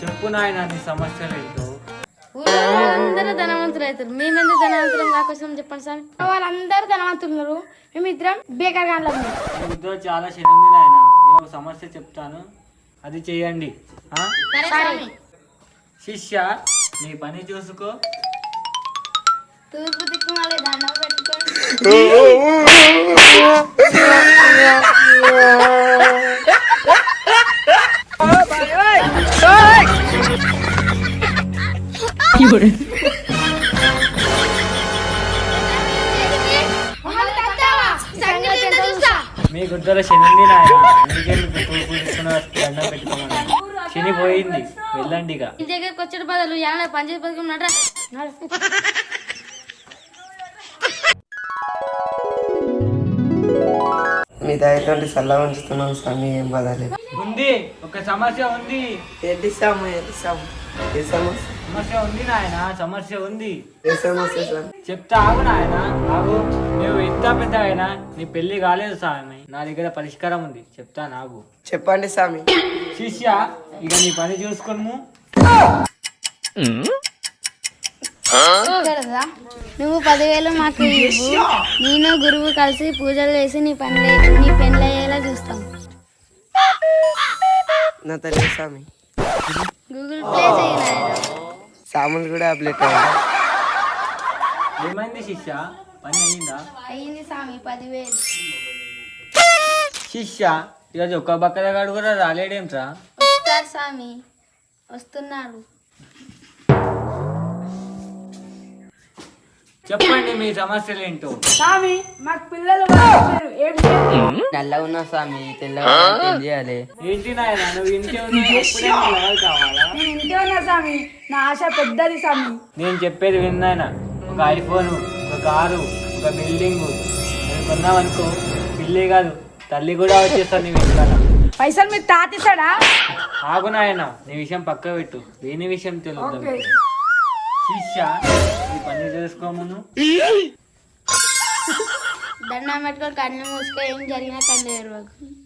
చెప్పు నాయన నీ సమస్యలు ఏంటో? వాళ్ళందరూ ధనవంతులు అవుతారు మేమెందుకు ధనవంతులం కాకొచ్చాం చెప్పండి స్వామి వాళ్ళందరూ ధనవంతులు ఉన్నారు మేమిద్దరం బేకార్ గాన్లో బుద్ధిలో చాలా ఉంది నాయన. నేను ఒక సమస్య చెప్తాను. అది చేయండి. ఆ? శిష్య నీ పని చూసుకో. తూర్పు దిక్కు మళ్ళీ దండం పెట్టుకొని మీ గుద్దలో శని అందుకే పెట్టుకోమని శని పోయింది. వెళ్ళండి ఇక. దగ్గరకు వచ్చే బదులు యాన పంచాయతీ పథకం నడరా మీ దయతోటి చల్లగా ఉంచుతున్నాం స్వామి ఏం బాధలేదు ఉంది ఒక సమస్య ఉంది. ఏంటి స్వామి ఏంటి స్వామి ఏ సమస్య? సమస్య ఉంది నాయన సమస్య ఉంది. ఏ సమస్య స్వామి? చెప్తా ఆగు నాయన ఆగు. నువ్వు ఎంత పెద్ద అయినా నీ పెళ్ళి కాలేదు స్వామి. నా దగ్గర పరిష్కారం ఉంది. చెప్తా నాగు. చెప్పండి స్వామి. శిష్య ఇక నీ పని చూసుకును నువ్వు పదివేలు మాకు ఇవ్వు. నేను గురువు కలిసి పూజలు చేసి నీ పని నీ పెళ్ళి అయ్యేలా చూస్తాం. నా తల్లి స్వామి. గూగుల్ ప్లే చేయను సాములు కూడా ఏమైంది శిష్య? పని అయిందా? అయ్యింది స్వామి పదివేలు. శిష్య ఈరోజు ఒక్క బక్కదగాడు కూడా రాలేడేంట్రా? వస్తారు స్వామి. వస్తున్నారు. చెప్పండి మీ సమస్యలు ఏంటో స్వామి మాకు పిల్లలు. ఏం చేయాలి నల్లగా ఉన్నా స్వామి తెల్లగా ఏం చేయాలి? ఏంటి నాయన నువ్వు ఇంటి కావాలా? నేను ఇంటే ఉన్నా స్వామి. నా ఆశ పెద్దది స్వామి. నేను చెప్పేది విన్నాయన ఒక ఐఫోన్ ఒక కారు ఒక బిల్డింగ్. నేను కొన్నామనుకో పిల్లే కాదు తల్లి కూడా వచ్చేస్తాను నీ వెనకాల పైసలు మీరు తాతిస్తాడా ఆగు నాయన నీ విషయం పక్క పెట్టు. దేని విషయం తెలియదు ఓకే. శిష్య ఈ పని చేసుకోమును దండం పెట్టుకొని కన్ను మూసుకో ఏం జరిగినా కళ్ళు ఎరవకు చూసుకో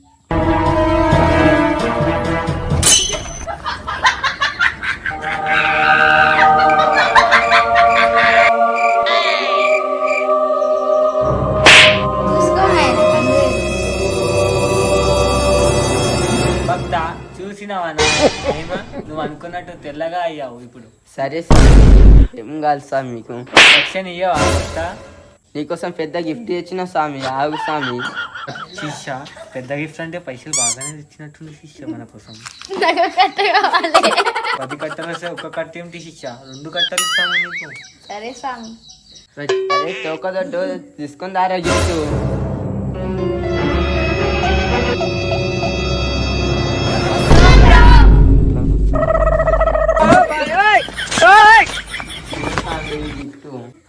చూసినావా ఏమ? నువ్వు అనుకున్నట్టు తెల్లగా అయ్యావు ఇప్పుడు. సరే స్వామి ఏం కాదు స్వామి మీకు ఇయ్యవా భక్త నీకోసం పెద్ద గిఫ్ట్ ఇచ్చిన స్వామి ఆగు స్వామి. శిష్య పెద్ద గిఫ్ట్ అంటే పైసలు బాగానే ఇచ్చినట్టుంది శిష్య మన కోసం. నాకు కట్ట కావాలి. పది కట్టలు వస్తే ఒక కట్ట ఏమిటి శిష్య? రెండు కట్టలు ఇస్తాను నీకు? సరే స్వామి. అరే తోకదొడ్డు తీసుకొని దారా గిఫ్ట్?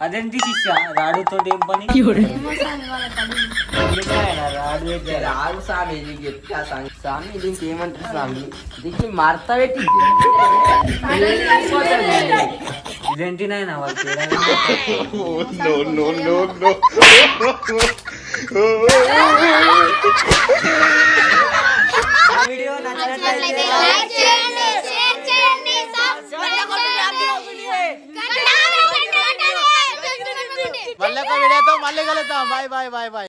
అదేంటి శిష్య? రాడుతో ఏం పని? ఏమో స్వామి వాళ్ళ తల్లి ఎందుకు ఆయన రాడు దగ్గర? రాదు స్వామి ఇది గిఫ్ట్ స్వామి స్వామి దీనికి ఏమంటారు స్వామి దీనికి మడత పెట్టి ఇదేంటి నాయన వాళ్ళు తేడా వీడియో నచ్చినట్లయితే এত মারলে গেলে তো বাই বাই বাই বাই।